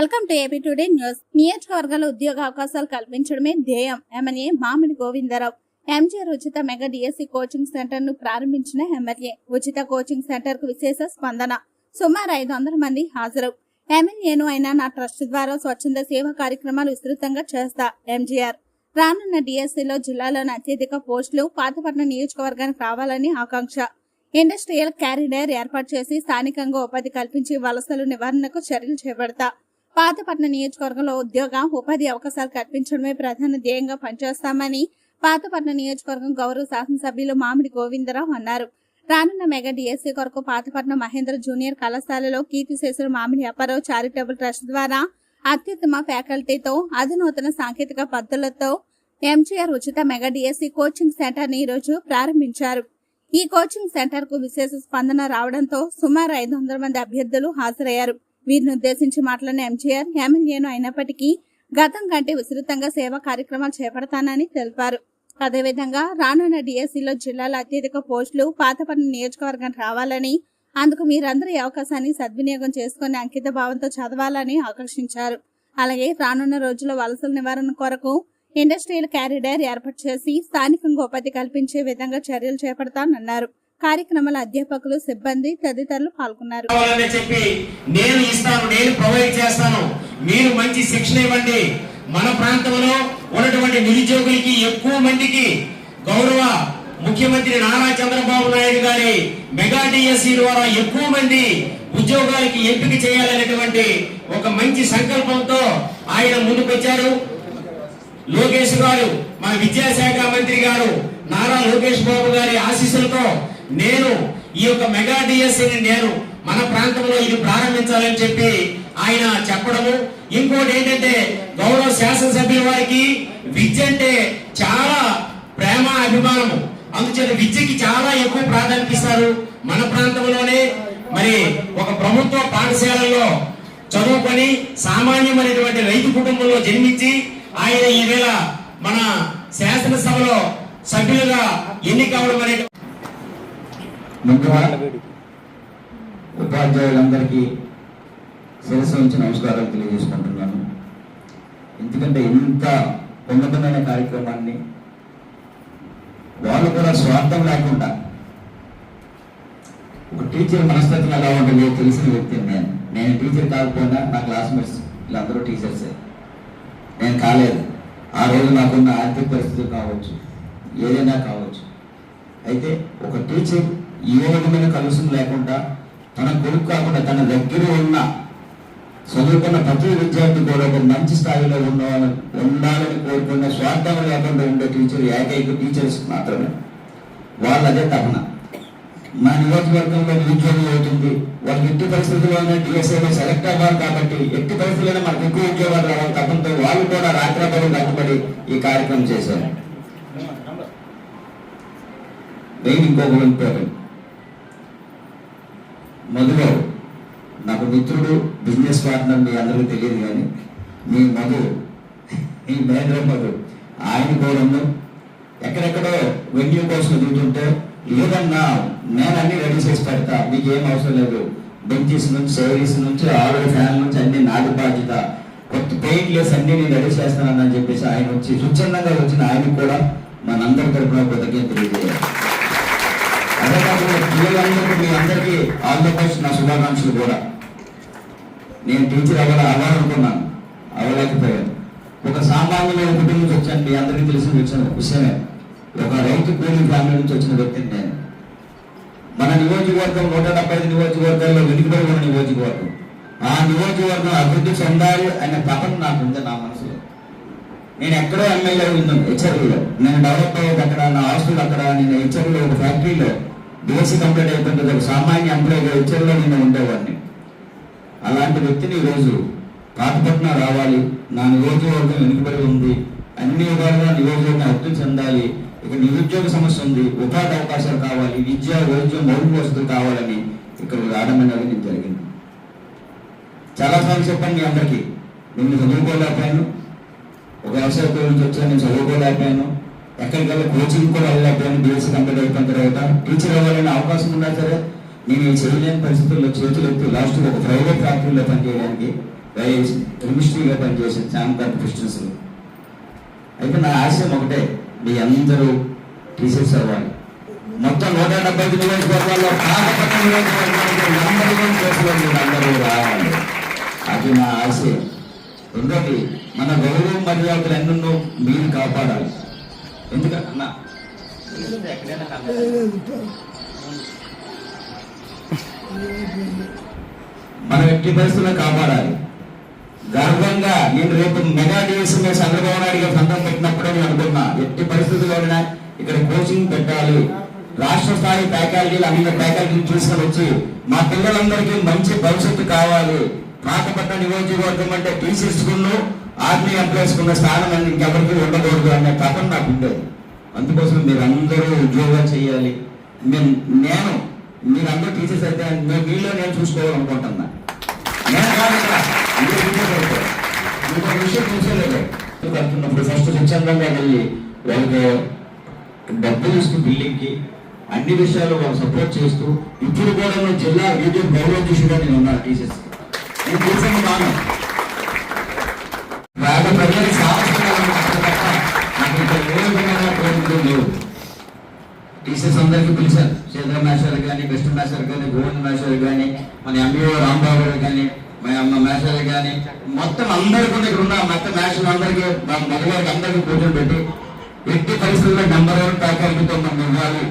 Welcome to AP today news నియోజకవర్గాల ఉద్యోగ అవకాశాలు కల్పించడమే ధ్యేయం. ఎమ్మెల్యే మామిడి గోవిందరావు. ఎంజీఆర్ ఉచిత మెగా డిఎస్సి కోచింగ్ సెంటర్ను ప్రారంభించిన ఎమ్మెల్యే ఉచిత కోచింగ్ సెంటర్కు విశేష స్పందన. సుమారు ఐదు వందల మంది హాజరు. ఎమ్మెల్యేను అయినా నా ట్రస్ట్ ద్వారా స్వచ్ఛంద సేవా కార్యక్రమాలు విస్తృతంగా చేస్తా ఎంజీఆర్ రానున్న డిఎస్సిలో జిల్లాలోని అత్యధిక పోస్టులు పాతపట్నం నియోజకవర్గానికి రావాలని ఆకాంక్ష. ఇండస్ట్రియల్ క్యారిడర్ ఏర్పాటు చేసి స్థానికంగా ఉపాధి కల్పించి వలసలు నివారణకు చర్యలు చేపడతా. పాతపట్నం నియోజకవర్గంలో ఉద్యోగ ఉపాధి అవకాశాలు కల్పించడమే ప్రధాన ధ్యేయంగా పనిచేస్తామని పాతపట్నం నియోజకవర్గం గౌరవ శాసనసభ్యులు మామిడి గోవిందరావు అన్నారు. రానున్న మెగా డిఎస్సీ కొరకు పాతపట్నం మహేంద్ర జూనియర్ కళాశాలలో కీర్తిశేషులు మామిడి అప్పారావు చారిటబుల్ ట్రస్ట్ ద్వారా అత్యుత్తమ ఫ్యాకల్టీతో అధునూతన సాంకేతిక పద్ధతులతో ఎంజీఆర్ ఉచిత మెగా డిఎస్సీ కోచింగ్ సెంటర్ని ఈ రోజు ప్రారంభించారు. ఈ కోచింగ్ సెంటర్కు విశేష స్పందన రావడంతో సుమారు ఐదు వందల మంది అభ్యర్థులు హాజరయ్యారు. వీరిని ఉద్దేశించి మాట్లాడిన ఎంజీఆర్ ఎమ్మెల్యేను అయినప్పటికీ గతం కంటే విస్తృతంగా సేవా కార్యక్రమాలు చేపడతానని తెలిపారు. అదేవిధంగా రానున్న డిఎస్సిలో జిల్లాల అత్యధిక పోస్టులు పాతపట్నం నియోజకవర్గం రావాలని అందుకు మీరందరూ అవకాశాన్ని సద్వినియోగం చేసుకుని అంకిత భావంతో చదవాలని ఆకర్షించారు. అలాగే రానున్న రోజుల్లో వలసల నివారణ కొరకు ఇండస్ట్రియల్ క్యారిడర్ ఏర్పాటు చేసి స్థానికంగా ఉపాధి కల్పించే విధంగా చర్యలు చేపడతానన్నారు. కార్యక్రమాల అధ్యాపకులు సిబ్బంది తదితరులు పాల్గొన్నారు. కావాలని చెప్పి నేను ఇస్తాను నేను ప్రొవైడ్ చేస్తాను. మీరు మంచి శిక్షణ ఇవ్వండి. మన ప్రాంతంలో ఉన్నటువంటి నిరుద్యోగులకి ఎక్కువ మందికి గౌరవ ముఖ్యమంత్రి నారా చంద్రబాబు నాయుడు గారి మెగా డిఎస్సి ద్వారా ఎక్కువ మంది ఉద్యోగాలకి ఎంపిక చేయాలనేటువంటి ఒక మంచి సంకల్పంతో ఆయన ముందుకొచ్చారు. లోకేష్ గారు మన విద్యాశాఖ మంత్రి గారు నారా లోకేష్ బాబు గారి ఆశీస్సులతో నేను ఈ యొక్క మెగా డిఎస్సిని నేను మన ప్రాంతంలో ఇది ప్రారంభించాలని చెప్పి ఆయన చెప్పడము. ఇంకోటి ఏంటంటే గౌరవ శాసనసభ్యుల వారికి విద్య అంటే చాలా ప్రేమ అభిమానము. అందుచేత విద్యకి చాలా ఎక్కువ ప్రాధాన్యత ఇస్తారు మన ప్రాంతంలోనే. మరి ఒక ప్రభుత్వ పాఠశాలలో చదువుకొని సామాన్యమైనటువంటి రైతు కుటుంబంలో జన్మించి ఆయన ఈవేళ మన శాసనసభలో సభ్యులుగా ఎన్నికవడం అనేది ముందుగా ఉపాధ్యాయులందరికీ శిరస్సు నుంచి నమస్కారాలు తెలియజేసుకుంటున్నాను. ఎందుకంటే ఇంత ఉన్నతమైన కార్యక్రమాన్ని వాళ్ళు కూడా స్వార్థం లేకుండా ఒక టీచర్ మనస్తత్వం ఎలా ఉంటుంది తెలిసిన వ్యక్తిని నేను. నేను టీచర్ కాకపోయినా నా క్లాస్మేట్స్ వీళ్ళందరూ టీచర్సే. నేను కాలేదు. ఆ రోజు నాకున్న ఆర్థిక పరిస్థితులు కావచ్చు ఏదైనా కావచ్చు. అయితే ఒక టీచర్ ఏ విధమైన కలుషం లేకుండా తన కొడుకు కాకుండా తన దగ్గర ఉన్న చదువుకున్న ప్రతి విద్యార్థి కూడా ఒక మంచి స్థాయిలో ఉండాలని ఉండాలని కోరుకున్న స్వార్థం లేకుండా ఉండే టీచర్ ఏకైక టీచర్స్ మాత్రమే. వాళ్ళదే తపన. మా నియోజకవర్గంలో నిరుద్యోగం అవుతుంది. వాళ్ళకి ఎట్టి పరిస్థితుల్లోనే డిఎస్ఐలో సెలెక్ట్ అవ్వాలి కాబట్టి ఎట్టి పరిస్థితుల్లోనే మనకు ఎక్కువ ఉద్యోగాలు రావాలి తపంతో వాళ్ళు కూడా రాత్రపడి కట్టుబడి ఈ కార్యక్రమం చేశారు. మెయిన్ ఇంకొక ఇంపార్టెంట్ మధులో నాకు మిత్రుడు బిజినెస్ పార్ట్నర్ మీ అందరికీ తెలియదు కానీ మీ మధు మీ మహేంద్ర మధు ఆయన కూడా ఎక్కడెక్కడో వెన్యూ కోసం ఎదుగుతుంటే లేదన్నా నేను అన్ని రెడీ చేసి పెడతా మీకు ఏం అవసరం లేదు. బెంచెస్ నుంచి సైరీస్ నుంచి ఆవిడ ఫ్యాన్ నుంచి అన్ని నాది బాధ్యత. కొత్త పెయింట్ లేసి అన్ని నేను రెడీ చేస్తానని చెప్పేసి ఆయన వచ్చి స్వచ్ఛందంగా వచ్చిన ఆయన కూడా మనందరి తరఫున కృతజ్ఞత తెలియజేయాలి. పిల్లలందరికీ మీ అందరికీ ఆల్ ద బెస్ట్ నా శుభాకాంక్షలు కూడా. నేను టీచర్ అవ్వాలి అవ్వాలనుకున్నాను. అవ్వలేకపోయాను. ఒక సామాన్యమైన కుటుంబం నుంచి వచ్చాను. మీ అందరికీ తెలిసిన విషయం విషయమే ఒక రైతు కూలీ ఫ్యామిలీ నుంచి వచ్చిన వ్యక్తిని నేను. మన నియోజకవర్గం నూట డెబ్బై ఐదు నియోజకవర్గాల్లో వెనుకబడి ఉన్న నియోజకవర్గం. ఆ నియోజకవర్గం అభివృద్ధి చెందాలి అనే తపన నాకు ఉంది నా మనసులో. నేను ఎక్కడో ఎమ్మెల్యే ఉన్నాను హెచ్ఆర్లో నేను డెవలప్ అయ్యేది అక్కడ నా హాస్టల్ అక్కడ నేను హెచ్ఆర్లో ఒక ఫ్యాక్టరీలో. బీఎస్సీ కంప్లీట్ అయిపోతుంది ఒక సామాన్య ఎంప్లాయీగా హెచ్ఆర్లో నేను ఉండేవాడిని. అలాంటి వ్యక్తిని ఈరోజు పాతపట్నం రావాలి నా నియోజకవర్గం వెనుకబడి ఉంది అన్ని విధాలుగా నియోజకవర్గం అభివృద్ధి చెందాలి ఇక నిరుద్యోగ సమస్య ఉంది ఉపాధి అవకాశాలు కావాలి విద్య వైద్యం మౌలిక వసతులు కావాలని ఇక్కడ రావడం అనేది నేను జరిగింది. చాలా సార్లు చెప్పండి మీ అందరికీ నేను చదువుకోలేకపోయాను ఒక వ్యవసాయ నుంచి వచ్చాను నేను చదువుకోలేకపోయాను ఎక్కడికల్లా కోచింగ్ కూడా వెళ్ళలేకపోయాను బీఎస్సీ కంప్లీట్ అయిపోయిన తర్వాత టీచర్ అవ్వాలనే అవకాశం ఉన్నా సరే నేను ఈ చేయలేని పరిస్థితుల్లో చేతులు లాస్ట్ ఒక ప్రైవేట్ ఫ్యాక్టరీలో పనిచేయడానికి కెమిస్ట్రీగా పనిచేసే శాంతాన్ క్రిస్టియన్స్ అయితే నా ఆశయం ఒకటే మీ అందరూ టీచర్స్ అవ్వాలి. మొత్తం నూట డెబ్బై నియోజకవర్గాల్లో అందరూ రావాలి. అది నా ఆశయం. రెండోటి మన గౌరవ మర్యాదలు ఎన్నో మీరు కాపాడాలి. ఎందుకన్నా? ఎక్కడైనా మనం ఎట్టి పరిస్థితుల్లో కాపాడాలి. గర్వంగా నేను రేపు మెగా డివిజన్ మీద చంద్రబాబు నాయుడు గారు సంతం పెట్టినప్పుడే నేను అనుకున్నా ఎట్టి పరిస్థితుల్లో ఇక్కడ కోచింగ్ పెట్టాలి. రాష్ట్ర స్థాయి ఫ్యాకల్టీలు అన్ని ఫ్యాకల్టీలు తీసుకొని వచ్చి మా పిల్లలందరికీ మంచి భవిష్యత్తు కావాలి. పాతపట్ట నియోజకవర్గం అంటే టీచర్స్ స్కూల్లో ఆర్మీ ఎంప్లాయీస్ కున్న స్థానం అని ఇంకెవరికి ఉండకూడదు అనే తపన నాకు ఉండేది అందుకోసం మీరు అందరూ ఉద్యోగాలు చేయాలి. మేము నేను మీరందరూ టీచర్స్ అయితే మేము మీలో నేను చూసుకోవాలనుకుంటున్నా. నేను మీకు ఒక విషయం చూసేలేదు. కడుతున్నప్పుడు ఫస్ట్ స్వచ్ఛందంగా వెళ్ళి వాళ్ళకి డబ్బులు ఇస్తూ బిల్డింగ్కి అన్ని విషయాలు వాళ్ళు సపోర్ట్ చేస్తూ ఇప్పుడు కూడా నేను జిల్లా వీడియో గౌరవాధ్యక్షుడిగా నేను ఉన్నాను టీచర్స్ నేను చేసాను బాగా వాళ్ళ ప్రజలకు సాధించలేదు టీచర్స్ అందరికీ పిలిచారు. సీతా మేషాలు కానీ కృష్ణ మేషాలు కానీ గోవింద మేషాలు కానీ మన ఎంబీఓ రాంబాబు గారు కానీ మన అమ్మ మేషాలు కానీ మొత్తం అందరికీ ఇక్కడ ఉన్న మొత్తం మేషలు అందరికీ మా మగవారికి అందరికీ కూర్చొని పెట్టి ఎట్టి పరిస్థితుల్లో నెంబర్ వన్ ఫ్యాకల్టీతో మనం ఇవ్వాలి.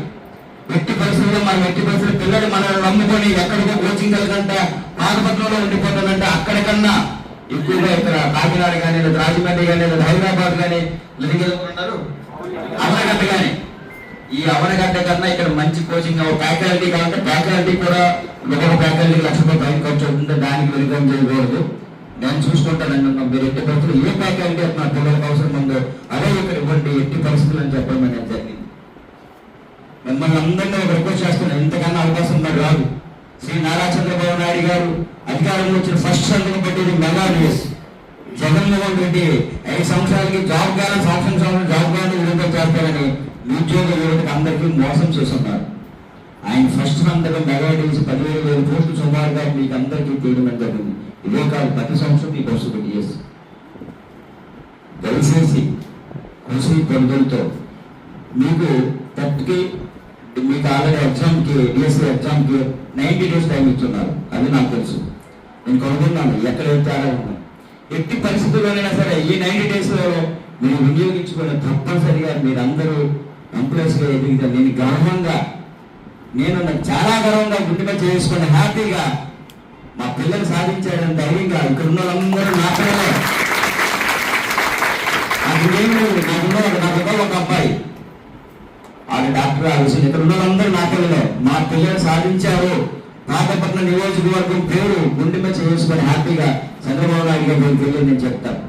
ఎట్టి పరిస్థితుల్లో మనం ఎట్టి పరిస్థితులు పిల్లలు మనల్ని నమ్ముకొని ఎక్కడికో కోచింగ్ వెళ్ళకంట పాతపట్నంలో ఉండిపోతానంటే అక్కడికన్నా ఎక్కువగా ఇక్కడ కాకినాడ కానీ లేదా రాజమండ్రి కానీ లేదా హైదరాబాద్ కానీ లేదా ఉన్నారు. అవనగడ్డ కానీ ఈ అవనగడ్డ కన్నా ఇక్కడ మంచి కోచింగ్ ఫ్యాకల్టీ కావాలంటే ఫ్యాకల్టీ కూడా ఒక్కొక్క ఫ్యాకల్టీకి లక్ష రూపాయలు ఖర్చు అవుతుంది దానికి వెనుకం చేయకూడదు. నేను చూసుకుంటానండి మీరు ఎట్టి పరిస్థితులు ఏ ఫ్యాకల్టీ నా పిల్లలకు అవసరం ఉందో అదే ఇక్కడ ఇవ్వండి. ఎట్టి పరిస్థితులు అని చెప్పడం అనేది జరిగింది. మిమ్మల్ని అందరినీ రిక్వెస్ట్ చేస్తున్నాను ఎంతకన్నా అవకాశం ఉన్నది రాదు. శ్రీ నారా చంద్రబాబు నాయుడు గారు అధికారంలో వచ్చిన ఫస్ట్ సంతకం పెట్టేది మెగా న్యూస్. జగన్మోహన్ రెడ్డి ఐదు సంవత్సరాలకి జాబ్ కాలం సంవత్సరం సంవత్సరం జాబ్ కాలం విడుదల చేస్తారని నిరుద్యోగ యువతకు అందరికీ మోసం చేస్తున్నారు. ఆయన ఫస్ట్ సంతకం మెగా న్యూస్ పదివేల వేల కోట్లు సుమారుగా మీకు అందరికీ తీయడం జరిగింది. ఇదే కాదు ప్రతి సంవత్సరం మీకు వస్తుంది డిఎస్ దయచేసి కృషి పరుగులతో మీకు టెట్కి మీకు ఆల్రెడీ ఎగ్జామ్కి డిఎస్సీ ఎగ్జామ్కి నైంటీ డేస్ టైం ఇస్తున్నారు అది నాకు తెలుసు. నేను కనుగొన్నాను. ఎక్కడ తేడా ఉన్నాయి ఎట్టి పరిస్థితుల్లోనైనా సరే ఈ నైంటీ డేస్లో మీరు వినియోగించుకున్న తప్పనిసరిగా మీరందరూ ఎంప్లాయీస్గా ఎదిగితే నేను గర్వంగా నేను నాకు చాలా గర్వంగా గుండె చేసుకుని హ్యాపీగా మా పిల్లలు సాధించాడని ధైర్యంగా ఇక్కడ ఉన్న వాళ్ళందరూ నా పిల్లలే. నాకు నాకు ఒక అబ్బాయి. వాళ్ళ డాక్టర్ ఆ విషయం ఇక్కడ ఉన్న నా పిల్లలే మా పిల్లలు సాధించారు. నాగపట్నం నియోజకవర్గం పేరు గుండె మీద వేసుకొని హ్యాపీగా చంద్రబాబు నాయుడు గారి పిల్లలు నేను చెప్తాను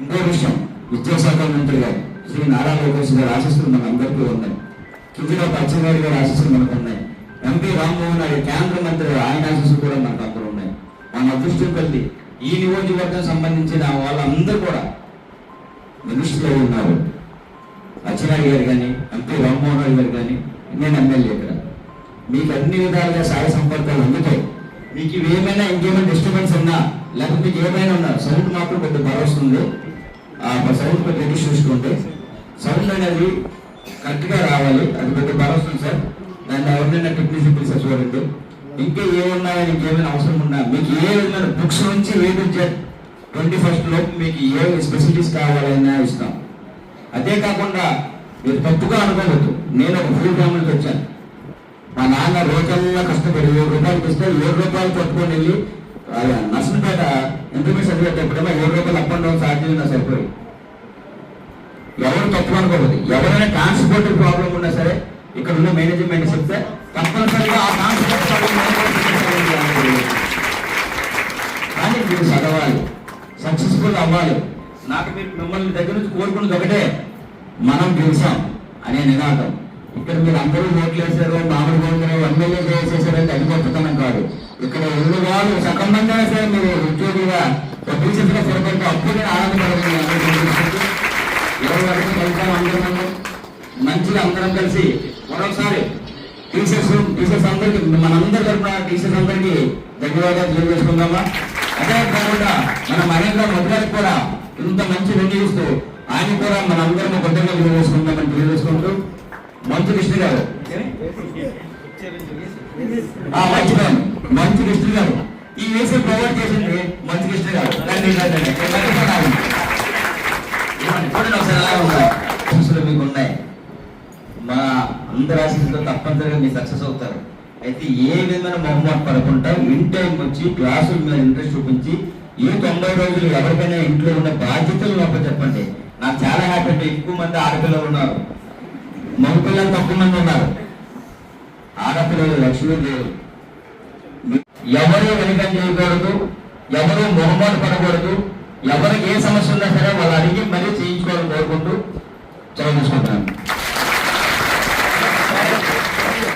ఇంకో విషయం విద్యాశాఖ మంత్రి గారు శ్రీ నారా లోకేష్ గారు ఆశీస్సులు మన అందరికీ ఉన్నాయి. కిందిలో పచ్చగారి గారు ఆశీస్సులు మనకు ఉన్నాయి. ఎంపీ రామ్మోహన్ నాయుడు కేంద్ర మంత్రి ఆయన ఆశీస్సులు కూడా మనకు అక్కడ ఉన్నాయి. మన అదృష్టం కలిగి ఈ నియోజకవర్గం సంబంధించిన వాళ్ళందరూ కూడా మినిస్టర్లో ఉన్నారు. అచ్చినాయుడు గారు కానీ ఎంపీ రామ్మోహన్ రావు గారు కానీ నేను ఎమ్మెల్యే ఇక్కడ. మీకు అన్ని విధాలుగా సహాయ సంపర్కాలు అందుతాయి. మీకు ఇవి ఏమైనా ఇంకేమైనా డిస్టర్బెన్స్ ఉన్నా లేకపోతే మీకు ఏమైనా ఉన్నా సౌండ్ మాత్రం పెద్ద భరోస్తుంది ఆ సౌండ్ పెద్ద రెడ్యూస్ చూసుకుంటే సౌండ్ అనేది కరెక్ట్గా రావాలి. అది పెద్ద భరోస్తుంది సార్. దాన్ని ఎవరినైనా టెక్నీషియన్ పిలిచి చూడండి. ఇంకా ఏమున్నాయని ఇంకేమైనా అవసరం ఉన్నా మీకు ఏ విధమైన బుక్స్ నుంచి ఏ బడ్జెట్ ట్వంటీ ఫస్ట్ లోపు మీకు ఏ స్పెసిలిటీస్ కావాలన్నా ఇస్తాం. అదే కాకుండా మీరు తప్పుగా అనుకోవద్దు. నేను ఒక ఫుల్ ఫ్యామిలీకి వచ్చాను. మా నాన్న రోజల్లా కష్టపడి ఏడు రూపాయలు ఇస్తే ఏడు రూపాయలు పట్టుకొని వెళ్ళి ఆ, నర్సంపేట ఇంటర్మీడియట్ చదివేటప్పుడేమో ఏడు రూపాయలు అప్ అండ్ డౌన్ ఛార్జీలు నా సరిపోయి ఎవరు తప్పు అనుకోవద్దు. ఎవరైనా ట్రాన్స్పోర్ట్ ప్రాబ్లం ఉన్నా సరే ఇక్కడ ఉన్న మేనేజ్మెంట్ చెప్తే తప్పనిసరిగా ఆ ట్రాన్స్పోర్ట్ ప్రాబ్లం కానీ మీరు చదవాలి. సక్సెస్ఫుల్ అవ్వాలి. నాకు మీరు మిమ్మల్ని దగ్గర నుంచి కోరుకున్నది ఒకటే మనం గెలిచాం అనే నినాదం. ఇక్కడ మీరు అందరూ ఓట్లు వేశారు మామిడి గోంగూర ఎమ్మెల్యే చేసేసారంటే అది గొప్పతనం కాదు. ఇక్కడ ఎన్ని వాళ్ళు సకంబంగా సరే మీరు ఉద్యోగులుగా ఒక సరిపడితే స్థిరపడితే అప్పుడే ఆనందపడుతుంది ఇరవై వరకు కలిసాం అందరం మంచిగా అందరం కలిసి మరొకసారి టీచర్స్ టీచర్స్ అందరికి మనందరి తరఫున టీచర్స్ అందరికీ ధన్యవాదాలు తెలియజేసుకుందామా? అదే కాకుండా మన మహేంద్ర మధుగారికి కూడా ఇంత మంచి వెన్యూ ఆయన కూడా మన అందరం కొత్తగా తెలియజేసుకుంటామని తెలియజేసుకుంటూ మంచు కృష్ణ గారు. మంచి మర్చిపోయాను మంచు కృష్ణ గారు. ఈ వేసే ప్రొవైడ్ చేసింది మంచు కృష్ణ గారు. చూడండి ఒకసారి ఎలా ఉన్నాయి మీకు ఉన్నాయి. మా అందరి ఆశీస్సులతో తప్పనిసరిగా మీరు సక్సెస్ అవుతారు. అయితే ఏ విధమైన మొహమాట పడకుండా ఇన్ టైం వచ్చి క్లాసుల మీద ఇంట్రెస్ట్ చూపించి ఈ తొంభై రోజులు ఎవరికైనా ఇంట్లో ఉన్న బాధ్యతలు నొప్ప చెప్పండి. నాకు చాలా హ్యాపీ ఎక్కువ మంది ఆడపిల్లలు ఉన్నారు. మగపిల్లలు తక్కువ మంది ఉన్నారు. ఆడపిల్లలు లక్ష్మీ లేరు ఎవరు వెనుకం చేయకూడదు ఎవరు మొహమాట పడకూడదు ఎవరికి ఏ సమస్య ఉన్నా సరే వాళ్ళు అడిగి మరీ చేయించుకోవాలని కోరుకుంటూ చదువుకుంటున్నాను